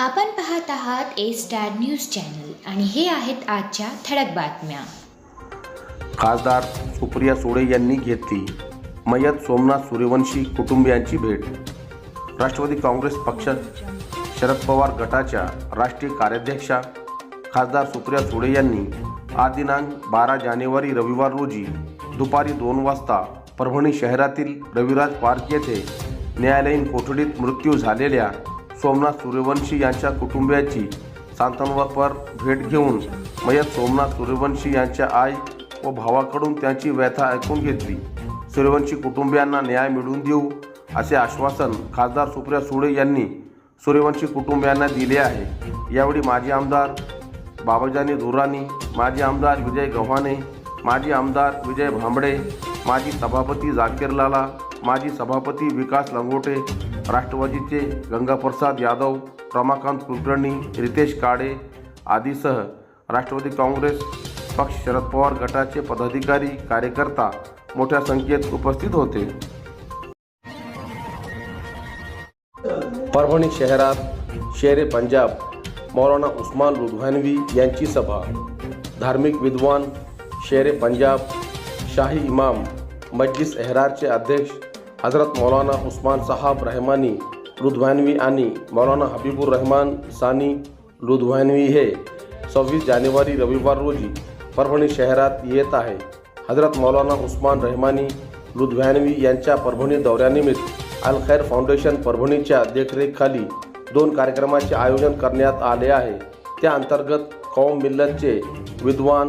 आपण पाहत आहात ए स्टार न्यूज चॅनल आणि हे आहेत आजच्या ठळक बातम्या. खासदार सुप्रिया सुळे यांनी घेतली मयत सोमनाथ सूर्यवंशी कुटुंबियांची भेट. राष्ट्रवादी काँग्रेस पक्ष शरद पवार गटाच्या राष्ट्रीय कार्याध्यक्षा खासदार सुप्रिया सुळे यांनी आज दिनांक बारा जानेवारी रविवार रोजी दुपारी दोन वाजता परभणी शहरातील रविराज पार्क येथे न्यायालयीन कोठडीत मृत्यू झालेल्या सोमनाथ सूर्यवंशी यांच्या कुटुंबियाची सांत्वनपर भेट घेऊन मयत सोमनाथ सूर्यवंशी यांच्या आई व भावाकडून त्यांची व्यथा ऐकून घेतली. सूर्यवंशी कुटुंबियांना न्याय मिळवून देऊ असे आश्वासन खासदार सुप्रिया सुळे यांनी सूर्यवंशी कुटुंबियांना दिले आहे. यावेळी माजी आमदार बाबाजानी धुरानी माजी आमदार विजय गव्हाणे माजी आमदार विजय भांबडे माजी सभापती जाकीर लाला माजी सभापती विकास लंगोटे राष्ट्रवादीचे गंगाप्रसाद यादव रमाकांत कुलकर्णी रितेश काळे आदीसह राष्ट्रवादी काँग्रेस पक्ष शरद पवार गटाचे पदाधिकारी कार्यकर्ता मोठ्या संख्येत उपस्थित होते. परभणी शहरात शेरे पंजाब मौलाना उस्मान रुधवानवी यांची सभा. धार्मिक विद्वान शेरे पंजाब शाही इमाम मजलिस एहरारचे अध्यक्ष हजरत मौलाना उस्मान साहब रहमानी लुधियानवी आणि मौलाना हबीबुर रहमान सानी लुधियानवी हे सव्वीस जानेवारी रविवार रोजी परभणी शहरात येत आहे. हजरत मौलाना उस्मान रहमानी लुधियानवी यांच्या परभणी दौऱ्यानिमित्त अल खैर फाउंडेशन परभणीच्या देखरेखीखाली दोन कार्यक्रमाचे आयोजन करण्यात आले आहे. त्या अंतर्गत कौम मिल्लतचे विद्वान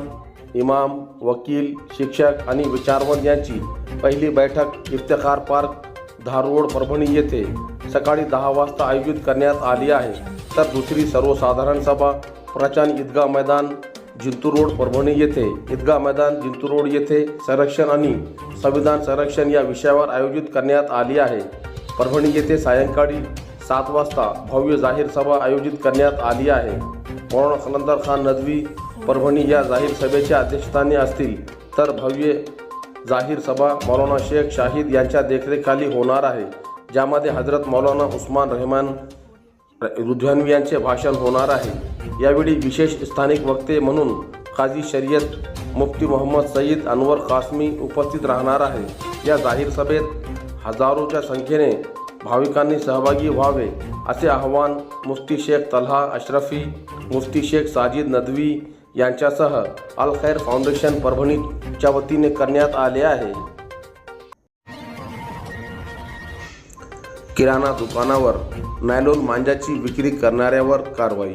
इमाम वकील शिक्षक आणि विचारवंत यांची पहिली बैठक इफ्तखार पार्क धारोड परभणी येथे सकाळी दहा वाजता आयोजित करण्यात आली आहे. तर दुसरी सर्वसाधारण सभा प्रचान ईदगा मैदान जिंतूर रोड परभणी येथे. ईदगा मैदान जिंतूर रोड येथे संरक्षण आणि संविधान संरक्षण या विषयावर आयोजित करण्यात आली आहे. परभणी येथे सायंकाळी सात वाजता भव्य जाहीर सभा आयोजित करण्यात आली आहे. मौलाना खलंदर खान नदवी परभणी या जाहीर सभेच्या अध्यक्षस्थानी असतील तर भव्य जाहीर सभा मौलाना शेख शाहिद यांच्या देखरेखाली होणार आहे ज्यामध्ये हजरत मौलाना उस्मान रहमान रुध्यानवी यांचे भाषण होणार आहे. यावेळी विशेष स्थानिक वक्ते म्हणून काझी शर्यत मुफ्ती मोहम्मद सईद अनवर कासमी उपस्थित राहणार आहे. या जाहीर सभेत हजारोच्या संख्येने भाविकांनी सहभागी व्हावे असे आवाहन मुफ्ती शेख तल्हा अशरफी मुफ्ती शेख साजिद नदवी यांच्यासह अल खैर फाउंडेशन परभणीच्या वतीने करण्यात आले आहे. किराणा दुकानावर नायलॉन मांजाची विक्री करणाऱ्यावर कारवाई.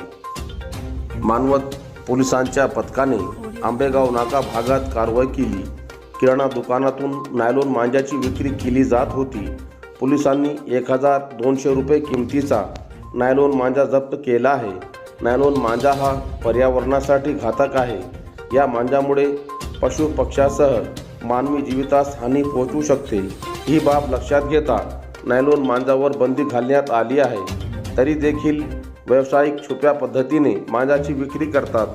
मानवत पोलिसांच्या पथकाने आंबेगाव नाका भागात कारवाई केली. किराणा दुकानातून नायलॉन मांजाची विक्री केली जात होती. पोलिसांनी एक हजार दोनशे रुपये किमतीचा नायलॉन मांजा जप्त केला आहे. नॅनोन मांजा हा पर्यावरणासाठी घातक आहे. या मांजामुळे पशुपक्ष्यासह मानवी जीवितास हानी पोहोचू शकते. ही बाब लक्षात घेता नॅनोन मांजावर बंदी घालण्यात आली आहे. तरी देखील व्यावसायिक छुप्या पद्धतीने मांजाची विक्री करतात.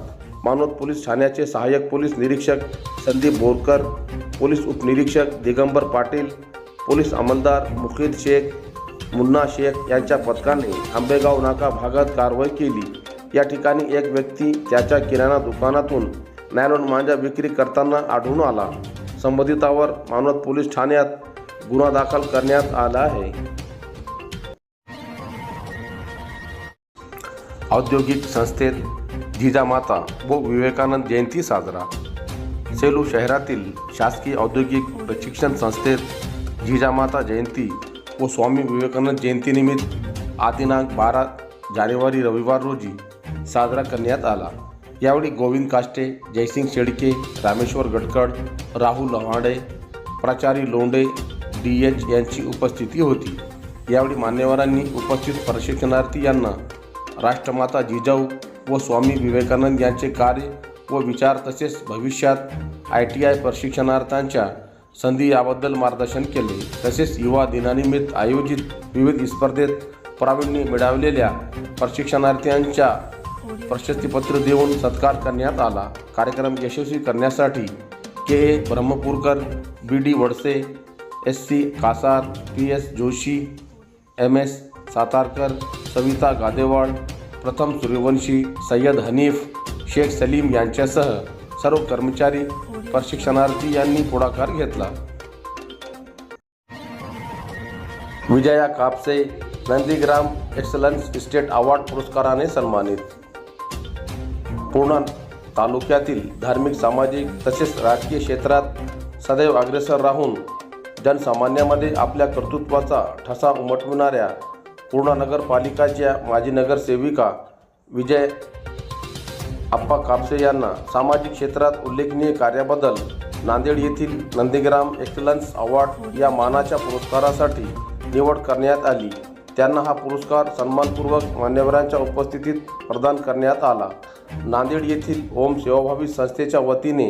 मानोद पोलीस ठाण्याचे सहाय्यक पोलीस निरीक्षक संदीप बोरकर पोलीस उपनिरीक्षक दिगंबर पाटील पोलीस अंमलदार मुखीद शेख मुन्ना शेख यांच्या पथकाने आंबेगाव नाका भागात कारवाई केली. या ठिकाणी एक व्यक्ती त्याच्या किराणा दुकानातून नॅनोन मांजा विक्री करताना आढळून आला. संबंधितावर मानवत पोलीस ठाण्यात गुन्हा दाखल करण्यात आला आहे. औद्योगिक संस्थेत जिजामाता व विवेकानंद जयंती साजरा. सेलू शहरातील शासकीय औद्योगिक प्रशिक्षण संस्थेत जिजामाता जयंती व स्वामी विवेकानंद जयंतीनिमित्त आदिनांक बारा जानेवारी रविवार रोजी साजरा करण्यात आला. यावेळी गोविंद काष्टे जयसिंग शेडके रामेश्वर गडकड राहुल लव्हाडे प्राचारी लोंडे डी एच यांची उपस्थिती होती. यावेळी मान्यवरांनी उपस्थित प्रशिक्षणार्थी यांना राष्ट्रमाता जिजाऊ व स्वामी विवेकानंद यांचे कार्य व विचार तसेच भविष्यात आय टी आय प्रशिक्षणार्थांच्या संधी याबद्दल मार्गदर्शन केले. तसेच युवा दिनानिमित्त आयोजित विविध स्पर्धेत प्रावीण्य मिळवलेल्या प्रशिक्षणार्थ्यांच्या प्रशस्तीपत्र देऊन सत्कार करण्यात आला. कार्यक्रम यशस्वी करण्यासाठी K. A Brahmapurkar B D Wadse S C Kasar P S Joshi M S Satarkar Savita Gadewad Pratham Suryavanshi Sayyad Hanif Shaikh Salim यांच्यासह सर्व कर्मचारी प्रशिक्षणार्थी यांनी पुढाकार घेतला. Vijaya Kapse Nandigram excellence estate award पुरस्काराने सन्मानित. पूर्णा तालुक्यातील धार्मिक सामाजिक तसेच राजकीय क्षेत्रात सदैव अग्रेसर राहून जनसामान्यामध्ये आपल्या कर्तृत्वाचा ठसा उमटविणाऱ्या पूर्णा नगरपालिकाच्या माजी नगरसेविका विजय आप्पा कापसे यांना सामाजिक क्षेत्रात उल्लेखनीय कार्याबद्दल नांदेड येथील नंदीग्राम एक्सलन्स अवॉर्ड या मानाच्या पुरस्कारासाठी निवड करण्यात आली. त्यांना हा पुरस्कार सन्मानपूर्वक मान्यवरांच्या उपस्थितीत प्रदान करण्यात आला. नांदेड येथील ओम सेवाभावी संस्थेच्या वतीने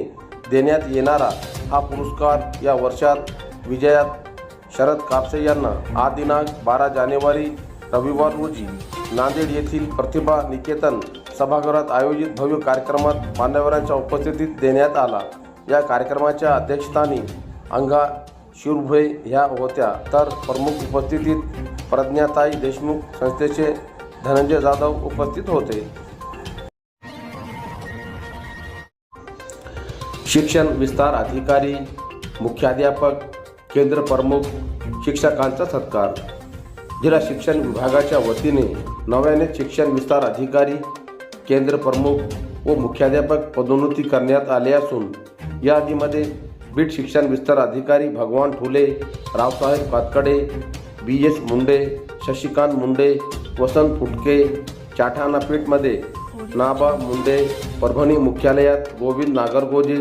देण्यात येणारा हा पुरस्कार या वर्षात विजयात शरद कापसे यांना आज दिनांक बारा जानेवारी रविवार रोजी नांदेड येथील प्रतिभा निकेतन सभागृहात आयोजित भव्य कार्यक्रमात मान्यवरांच्या उपस्थितीत देण्यात आला. या कार्यक्रमाच्या अध्यक्षस्थानी अंगा शिरभोय ह्या होत्या. तर प्रमुख उपस्थितीत प्रज्ञाताई देशमुख संस्थेचे धनंजय जाधव उपस्थित होते. शिक्षण विस्तार अधिकारी मुख्याध्यापक केंद्र प्रमुख शिक्षकांचा सत्कार. जिल्हा शिक्षण विभागाच्या वतीने नव्याने शिक्षण विस्तार अधिकारी केंद्र प्रमुख व मुख्याध्यापक पदोन्नती करण्यात आले असून या यादीमध्ये बीड शिक्षण विस्तार अधिकारी भगवान ठुले रावसाहेब कातकडे बी एस मुंडे शशिकांत मुंडे वसंत फुटके चाठाणा पीठमध्ये नाबा मुंडे परभणी मुख्यालयात गोविंद नागरगोजे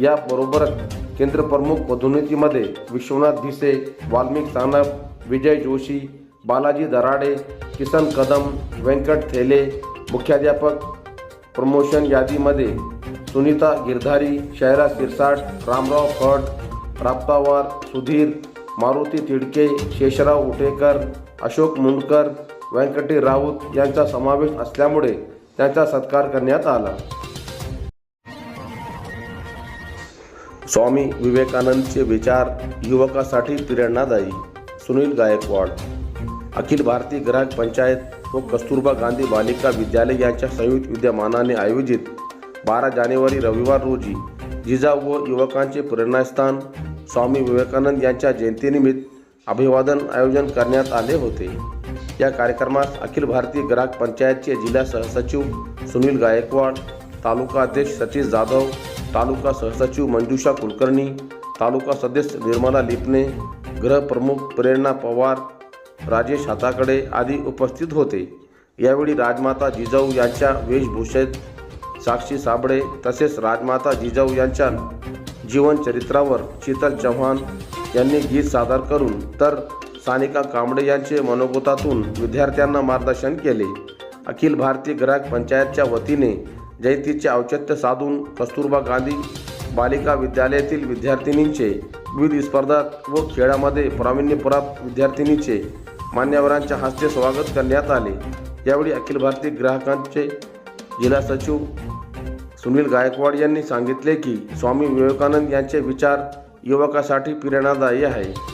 याबरोबरच केंद्रप्रमुख पदोन्नतीमध्ये विश्वनाथ धिसे वाल्मिक सानप विजय जोशी बालाजी दराडे किसन कदम व्यंकट थेले मुख्याध्यापक प्रमोशन यादीमध्ये सुनीता गिरधारी शहरा सिरसाट रामराव फड राप्तावार सुधीर मारुती तिडके शेषराव उटेकर अशोक मुंडकर व्यंकटी राऊत यांचा समावेश असल्यामुळे त्यांचा सत्कार करण्यात आला. स्वामी विवेकानंदचे विचार युवकासाठी प्रेरणादायी. सुनील गायकवाड अखिल भारतीय ग्राहक पंचायत व कस्तुरबा गांधी बालिका विद्यालय यांच्या संयुक्त विद्यमानाने आयोजित बारा जानेवारी रविवार रोजी जिजाऊ व युवकांचे प्रेरणास्थान स्वामी विवेकानंद यांच्या जयंतीनिमित्त अभिवादन आयोजन करण्यात आले होते. या कार्यक्रमास अखिल भारतीय ग्राहक पंचायतचे जिल्हा सहसचिव सुनील गायकवाड तालुका अध्यक्ष सतीश जाधव तालुका सहसचिव मंजुषा कुलकर्णी तालुका सदस्य निर्मला लिपणे गृहप्रमुख प्रेरणा पवार राजेश हाताकडे आदी उपस्थित होते. यावेळी राजमाता जिजाऊ यांच्या वेशभूषेत साक्षी साबळे तसेच राजमाता जिजाऊ यांच्या जीवनचरित्रावर शीतल चव्हाण यांनी गीत सादर करून तर सानिका कांबळे यांचे मनोगतातून विद्यार्थ्यांना मार्गदर्शन केले. अखिल भारतीय ग्राहक पंचायतच्या वतीने जयंतीचे औचित्य साधून कस्तुरबा गांधी बालिका विद्यालयातील विद्यार्थिनींचे विविध स्पर्धात व खेळामध्ये प्रावीण्यप्राप्त विद्यार्थिनीचे मान्यवरांच्या हस्ते स्वागत करण्यात आले. यावेळी अखिल भारतीय ग्राहकांचे जिल्हा सचिव सुनील गायकवाड यांनी सांगितले की स्वामी विवेकानंद यांचे विचार युवकासाठी प्रेरणादायी आहे.